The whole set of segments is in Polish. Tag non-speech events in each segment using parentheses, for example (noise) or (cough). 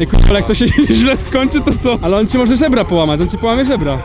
Ej kurwa, jak to się (laughs) źle skończy, to co? Ale on ci może żebra połamać, on ci połamie żebra.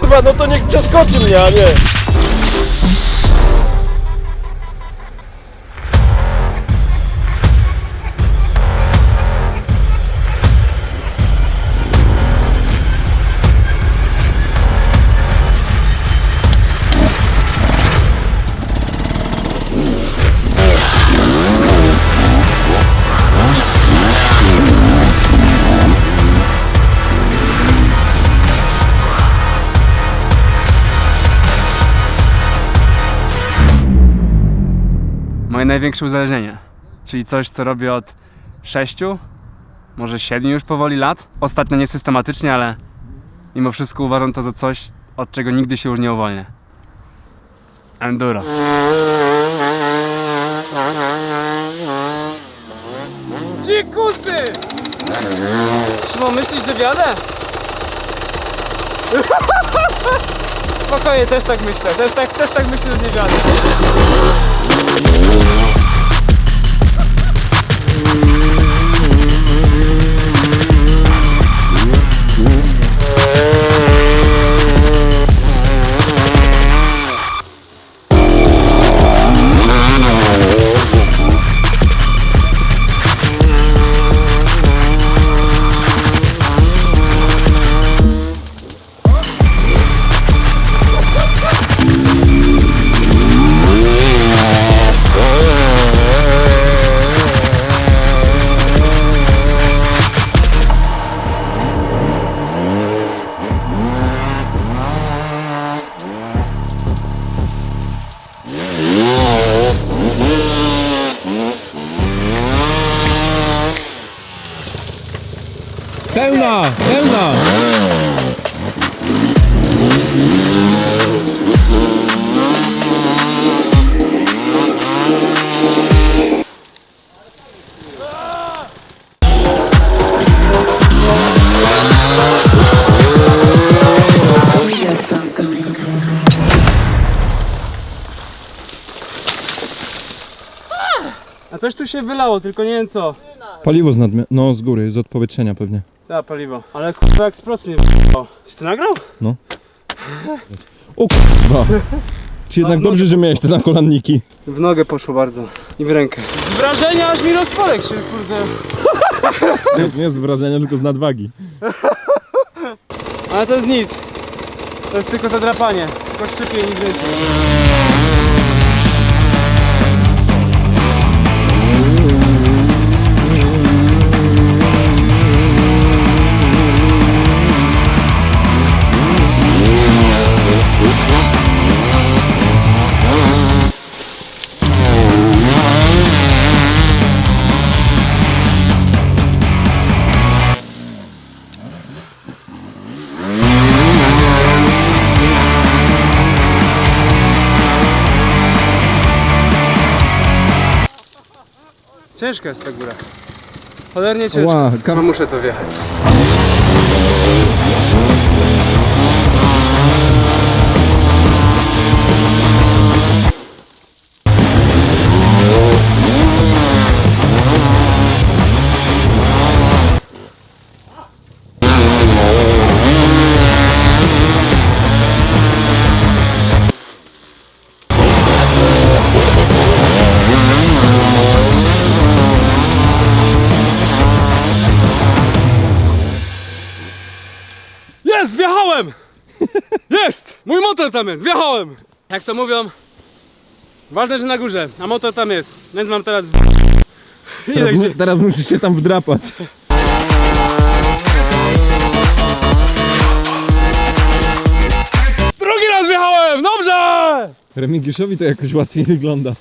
Kurwa, no to niech przeskoczy mnie, a nie. Moje największe uzależnienie, czyli coś, co robię od 6, może 7 już powoli lat. Ostatnio niesystematycznie, ale mimo wszystko uważam to za coś, od czego nigdy się już nie uwolnię. Enduro. Dzikusy! Szymon, myślisz, że wiadę? Spokojnie, też tak myślę. Też tak, też tak myślę, że nie wiadę. Música Pełna, pełna! A coś tu się wylało, tylko nie wiem co. Paliwo z nadmia- no z góry, z odpowietrzenia pewnie. Da, paliwo. Ale kurwa jak sprost nie w***ał. Czy ty nagrał? O kurwa! Czy jednak no dobrze, że miałeś te nakolanniki? W nogę poszło bardzo. I w rękę. Z wrażenia aż mi rozporek się kurde. Nie, nie z wrażenia, tylko z nadwagi. Ale to jest nic. To jest tylko zadrapanie. Tylko szczypie i nic więcej. Ciężka jest ta góra. Cholernie ciężka. No kam- muszę to wjechać. Motor tam jest! Wjechałem! Jak to mówią, ważne, że na górze, a motor tam jest. Więc mam teraz... (laughs) Teraz, mu- teraz musisz się tam wdrapać. Drugi raz wjechałem! Dobrze! Remigiuszowi to jakoś łatwiej wygląda.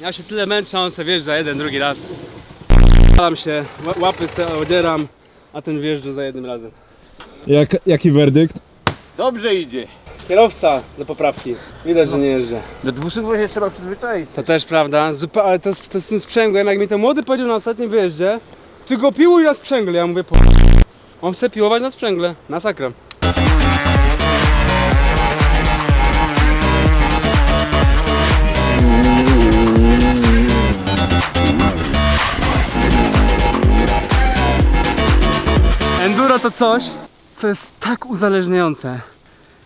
Ja się tyle męczę, on se wjeżdża jeden, drugi raz. Staram się, ła- łapy se odzieram, a ten wjeżdża za jednym razem. Jak, jaki werdykt? Dobrze idzie. Kierowca do poprawki. Widać, że nie jeżdżę. Do 200 się trzeba przyzwyczaić. To też prawda, Zupa, ale to, z- to z tym sprzęgłem, jak mi to młody powiedział na ostatnim wyjeździe, ty go piłuj na sprzęgle, ja mówię po... On chce piłować na sprzęgle, na sakra. Enduro to coś, co jest tak uzależniające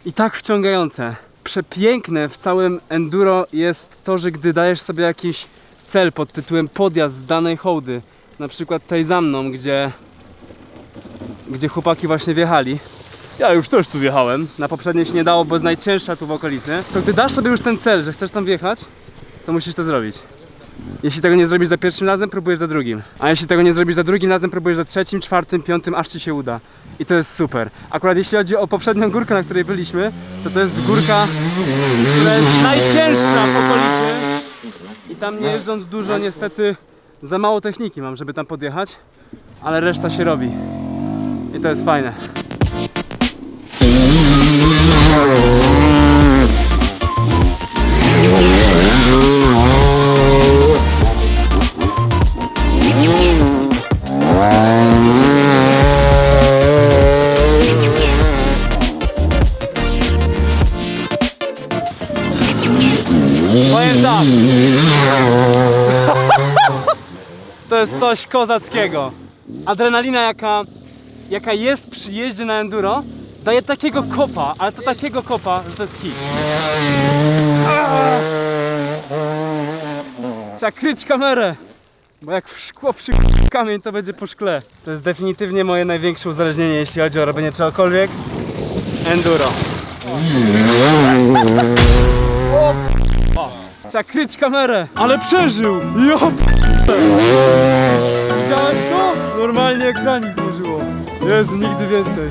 i tak wciągające. Przepiękne w całym enduro jest to, że gdy dajesz sobie jakiś cel pod tytułem podjazd danej hołdy, na przykład tej za mną, gdzie, gdzie chłopaki właśnie wjechali. Ja już też tu wjechałem, na poprzedniej się nie dało, bo jest najcięższa tu w okolicy. To gdy dasz sobie już ten cel, że chcesz tam wjechać, to musisz to zrobić. Jeśli tego nie zrobisz za pierwszym razem, próbujesz za drugim. A jeśli tego nie zrobisz za drugim razem, próbujesz za trzecim, czwartym, piątym, aż ci się uda. I to jest super. Akurat jeśli chodzi o poprzednią górkę, na której byliśmy, to to jest górka, która jest najcięższa w okolicy. I tam nie jeżdżąc dużo, niestety za mało techniki mam, żeby tam podjechać. Ale reszta się robi. I to jest fajne. Powiem tak. To jest coś kozackiego. Adrenalina jaka, jaka jest przy jeździe na enduro daje takiego kopa, ale to takiego kopa, że to jest hit. Trzeba kryć kamerę, bo jak w szkło przy kamień to będzie po szkle. To jest definitywnie moje największe uzależnienie, jeśli chodzi o robienie czegokolwiek. Enduro. Trzeba kryć kamerę, ale przeżył! Jo! Widziałeś to? Normalnie ekranik złożyło. Jezu, nigdy więcej.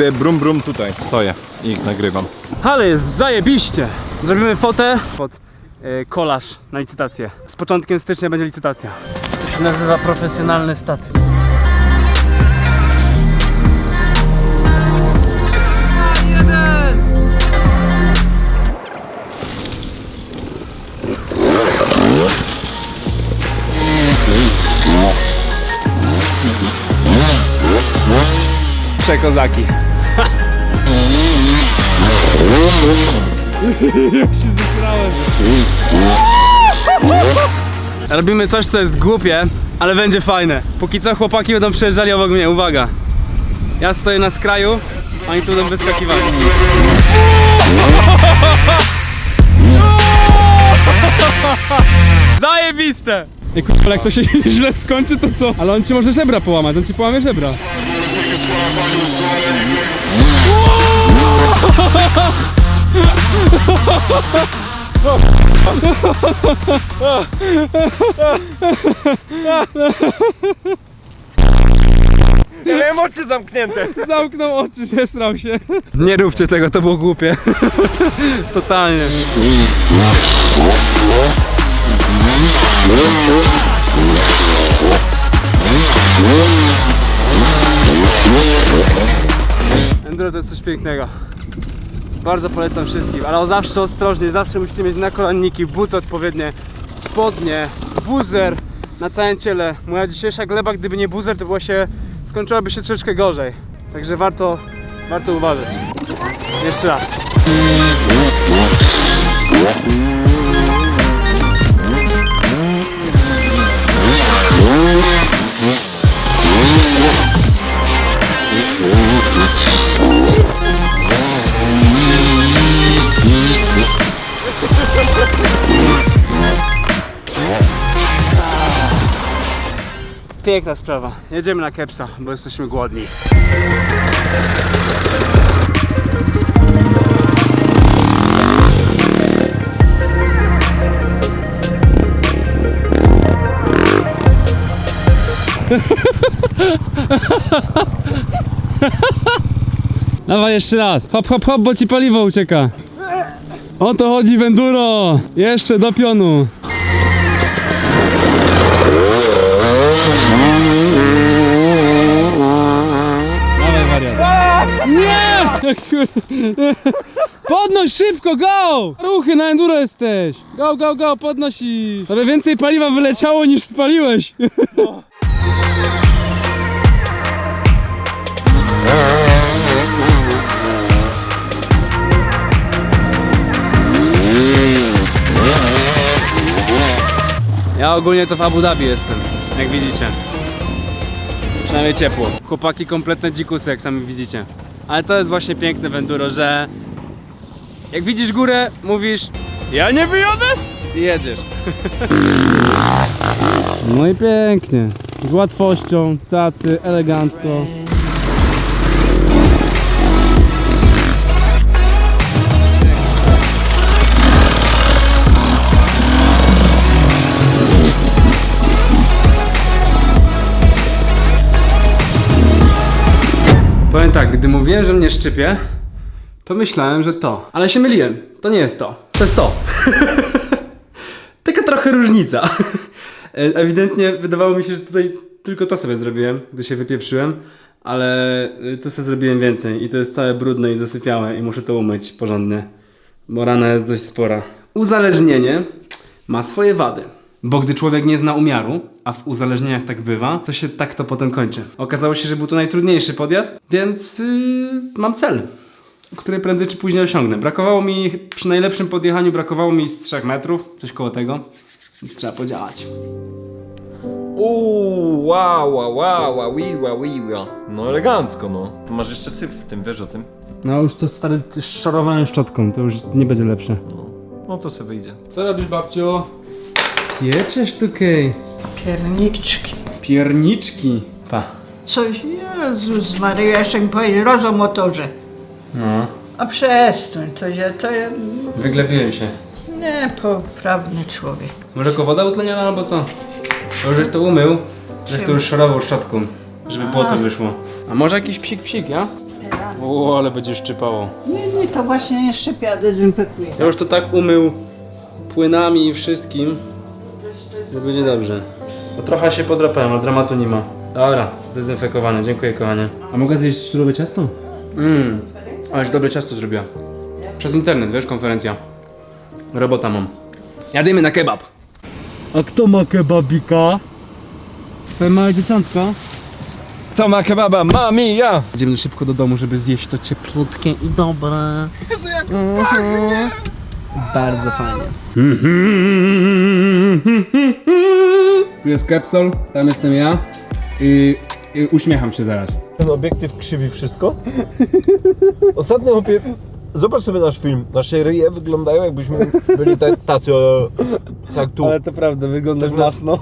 Robię brum brum tutaj. Stoję i ich nagrywam. Ale jest zajebiście! Zrobimy fotę pod e, kolaż na licytację. Z początkiem stycznia będzie licytacja. To się nazywa profesjonalny statyw. Przekozaki. Robimy coś, co jest głupie, ale będzie fajne. Póki co chłopaki będą przejeżdżali obok mnie, uwaga. Ja stoję na skraju, oni tu będą wyskakiwali. (laughs) Zajebiste! Ej kurwa, jak to się (laughs) źle skończy, to co? Ale on ci może żebra połamać, on ci połamie żebra. Ja miałem oczy zamknięte. Zamknął oczy, zesrał się. Nie róbcie tego, to było głupie. (laughs) Totalnie. Enduro to jest coś pięknego. Bardzo polecam wszystkim, ale zawsze ostrożnie, zawsze musicie mieć nakolanniki, buty odpowiednie, spodnie, buzer na całym ciele. Moja dzisiejsza gleba, gdyby nie buzer, to się, skończyłaby się troszeczkę gorzej. Także warto, warto uważać. Jeszcze raz. Piękna sprawa. Jedziemy na kepsa, bo jesteśmy głodni. (laughs) Dawaj jeszcze raz. Hop, hop, hop, bo ci paliwo ucieka. O to chodzi w. Jeszcze do pionu. (laughs) Podnoś szybko, go! Ruchy na enduro jesteś! Go, go, go, podnoś i... Tobie więcej paliwa wyleciało niż spaliłeś. (laughs) Ja ogólnie to w Abu Dhabi jestem, jak widzicie. Przynajmniej ciepło. Chłopaki kompletne dzikusy, jak sami widzicie. Ale to jest właśnie piękne w enduro, że jak widzisz górę, mówisz ja nie wyjadę i jedziesz. No i pięknie. Z łatwością, cacy, elegancko. Powiem tak, gdy mówiłem, że mnie szczypie, to myślałem, że to. Ale się myliłem. To nie jest to. To jest to. (laughs) Taka trochę różnica. (laughs) Ewidentnie wydawało mi się, że tutaj tylko to sobie zrobiłem, gdy się wypieprzyłem, ale y, tu sobie zrobiłem więcej i to jest całe brudne i zasypiałe i muszę to umyć porządnie, bo rana jest dość spora. Uzależnienie ma swoje wady. Bo gdy człowiek nie zna umiaru, a w uzależnieniach tak bywa, to się tak to potem kończy. Okazało się, że był to najtrudniejszy podjazd, więc yy, mam cel, który prędzej czy później osiągnę. Brakowało mi, przy najlepszym podjechaniu brakowało mi z 3 metrów, coś koło tego. Trzeba podziałać. Uuu, wow, wow, wow, wow. No elegancko, no. Tu masz jeszcze syf w tym, wiesz o tym? No już to stary szorowałem szczotką, to już nie będzie lepsze. No. No to se wyjdzie. Co robisz babciu? Pieczesz tu kej. Pierniczki. Pierniczki. Pa. Coś, Jezus Maria, jeszcze mi powiedzieć, roz o motorze. No. A przestań, to ja, to ja, Wyglebiłem się. nie, poprawny człowiek. Może tylko woda utleniona albo co? Bo żeś to umył, żeś to już szorował szczotką, żeby błoto wyszło. A może jakiś psik psik, ja? O, ale będzie szczypało. Nie, nie, to właśnie nie szczepia, dezynfekuje. Ja już to tak umył płynami i wszystkim, że będzie dobrze. Bo trochę się podrapałem, a dramatu nie ma. Dobra, zdezynfekowane, dziękuję kochanie. A mogę zjeść surowe ciasto? Mmm, ależ dobre ciasto zrobiła. Przez internet, wiesz, konferencja. Robota mam. Jadymy na kebab. A kto ma kebabika? Twoje małe dzieciątko? To ma kebaba, mami, ja! Idziemy szybko do domu, żeby zjeść to cieplutkie i dobre. Jezu, jak Mhm. Bardzo fajnie. Tu jest Capsol, tam jestem ja i, i uśmiecham się zaraz. Ten obiektyw krzywi wszystko? Ostatnio opie... Zobacz sobie nasz film. Nasze ryje wyglądają jakbyśmy byli ta- tacy o... Tak tu. Ale to prawda, wyglądasz Tak na- masno.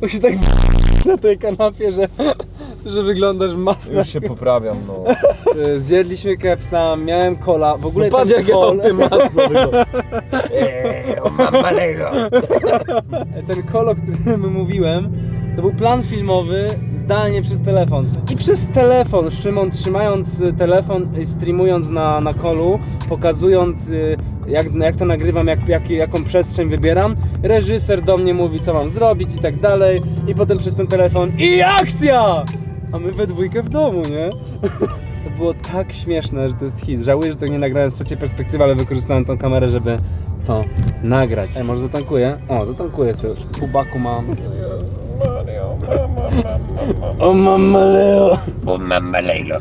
Bo się tak (laughs) na tej kanapie, że, że wyglądasz masno. Już się poprawiam, no. (laughs) Zjedliśmy kepsa, miałem kola, w ogóle no patrz ten jak ja kol, mam tym masno wygląda. Eee, (laughs) ten kol, o którym mówiłem, to był plan filmowy zdalnie przez telefon. I przez telefon, Szymon trzymając telefon, streamując na, na kolu, pokazując y, jak, jak to nagrywam, jak, jak, jaką przestrzeń wybieram, reżyser do mnie mówi, co mam zrobić i tak dalej. I potem przez ten telefon i akcja! A my we dwójkę w domu, nie? (laughs) To było tak śmieszne, że to jest hit. Żałuję, że tego nie nagrałem z trzeciej perspektywy, ale wykorzystałem tą kamerę, żeby to nagrać. Ej, może zatankuję? O, zatankuję sobie już. Pół baku mam. Leo! Bo mam malego.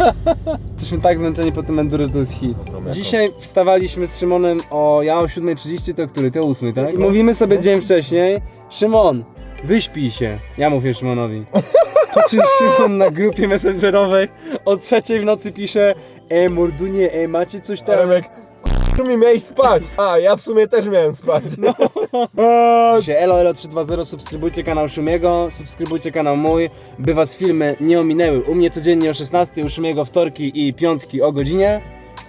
(laughs) Jesteśmy tak zmęczeni po tym enduro, że to jest hit. Dzisiaj wstawaliśmy z Szymonem o ja o 7.30, to który? To 8, tak? I mówimy sobie dzień wcześniej, Szymon, wyśpij się. Ja mówię Szymonowi. (laughs) Po czym Szymon na grupie messengerowej o trzeciej w nocy pisze E mordunie, e macie coś tam? Remek, mi miałeś spać. A, ja w sumie też miałem spać. No. (laughs) Się Elo Elo 320, subskrybujcie kanał Szumiego, subskrybujcie kanał mój, by was filmy nie ominęły. U mnie codziennie o 16, u Szumiego wtorki i piątki o godzinie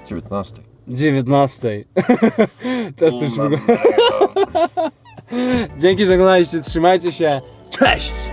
19. 19. Teraz to już ogóle... (laughs) Dzięki, że oglądaliście, trzymajcie się. Cześć!